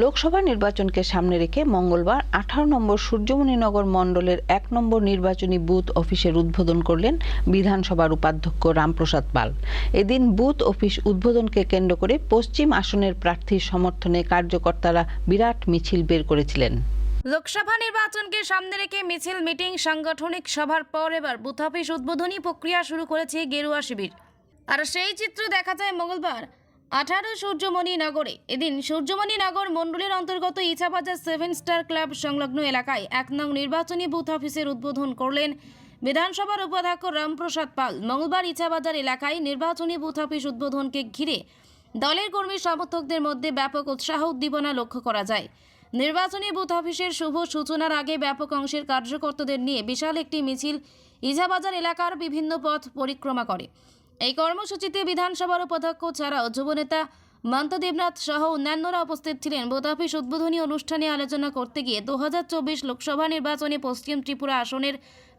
লোকসভা নির্বাচনকে সামনে রেখে মঙ্গলবার আঠারো নম্বর সূর্যমণিনগর মণ্ডলের এক নম্বর নির্বাচনী বুথ অফিসের উদ্বোধন করলেন বিধানসভার উপাধ্যক্ষ রামপ্রসাদ পাল। এদিন বুথ অফিস উদ্বোধনকে কেন্দ্র করে পশ্চিম আসনের প্রার্থীর সমর্থনে কার্যকর্তারা বিরাট মিছিল বের করেছিলেন। লোকসভা নির্বাচনকে সামনে রেখে মিছিল, মিটিং, সাংগঠনিক সভার পর এবার বুথ অফিস উদ্বোধনী প্রক্রিয়া শুরু করেছে গেরুয়া শিবির। আর সেই চিত্র দেখা যায় মঙ্গলবার আঠারো সূর্যমণি নগরে। এদিন সূর্যমণি নগর মণ্ডলের অন্তর্গত ইছাবাজার সেভেন স্টার ক্লাব সংলগ্ন এলাকায় এক নং নির্বাচনী বুথ অফিসের উদ্বোধন করলেন বিধানসভার উপাধ্যক্ষ রামপ্রসাদ পাল। মঙ্গলবার ইছাবাজার এলাকায় নির্বাচনী বুথ অফিস উদ্বোধনকে ঘিরে দলের কর্মী সমর্থকদের মধ্যে ব্যাপক উৎসাহ উদ্দীপনা লক্ষ্য করা যায়। নির্বাচনী বুথ অফিসের শুভ সূচনার আগে ব্যাপক অংশের কার্যকর্তাদের নিয়ে বিশাল একটি মিছিল ইছাবাজার এলাকার বিভিন্ন পথ পরিক্রমা করে। এই কর্মসূচিতে বিধানসভার উপাধ্যক্ষ ছাড়াও যুবনেতা মান্ত দেবনাথ সহ অন্যান্যরা উপস্থিত ছিলেন। বুথ অফিস উদ্বোধনী অনুষ্ঠানে আলোচনা করতে গিয়ে দুহাজার চব্বিশ লোকসভা নির্বাচনে পশ্চিম ত্রিপুরা আসনের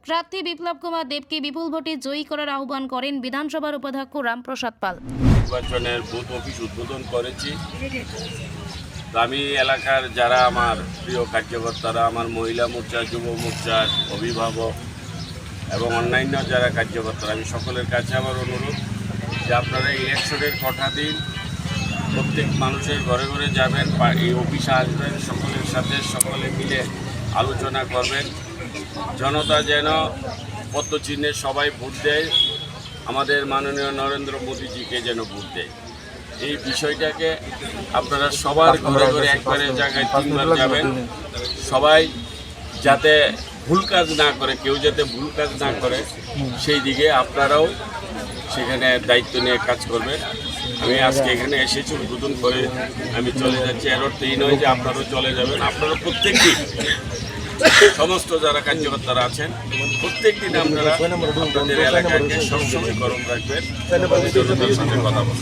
প্রার্থী বিপ্লব কুমার দেবকে বিপুল ভোটে জয়ী করার আহ্বান করেন বিধানসভার উপাধ্যক্ষ রামপ্রসাদ পাল। নির্বাচনের বুথ অফিস উদ্বোধন করেছি। আমি এলাকার যারা আমার প্রিয় কার্যকর্তারা, আমার মহিলা মোর্চা, যুব মোর্চার অভিভাবক এবং অন্যান্য যারা কার্যকর্তারা আমি সকলের কাছে আমার অনুরোধ যে আপনারা ইলেকশনের কটা দিন প্রত্যেক মানুষের ঘরে ঘরে যাবেন বা এই অফিসে আসবেন সকলের সাথে সকলে মিলে আলোচনা করবেন। জনতা যেন পদ্মচিহ্নে সবাই ভোট দেয় আমাদের মাননীয় নরেন্দ্র মোদীজিকে যেন ভোট দেয়। এই বিষয়টাকে আপনারা সবার ঘরে ঘরে একবারে জায়গায় তিনবার যাবেন। সবাই যাতে ভুল কাজ না করে, কেউ যাতে ভুল কাজ না করে, সেই দিকে আপনারাও সেখানে দায়িত্ব নিয়ে কাজ করবেন। আমি আজকে এখানে এসেছি, উদ্বোধন করে আমি চলে যাচ্ছি। এর অর্থ এই নয় যে আপনারাও চলে যাবেন, আপনারা প্রত্যেকটি, সমস্ত যারা কার্যকর্তারা আছেন প্রত্যেক দিন আপনারা আপনাদের এলাকাকে সবসময় গরম রাখবেন। জনতার কথা বলবেন।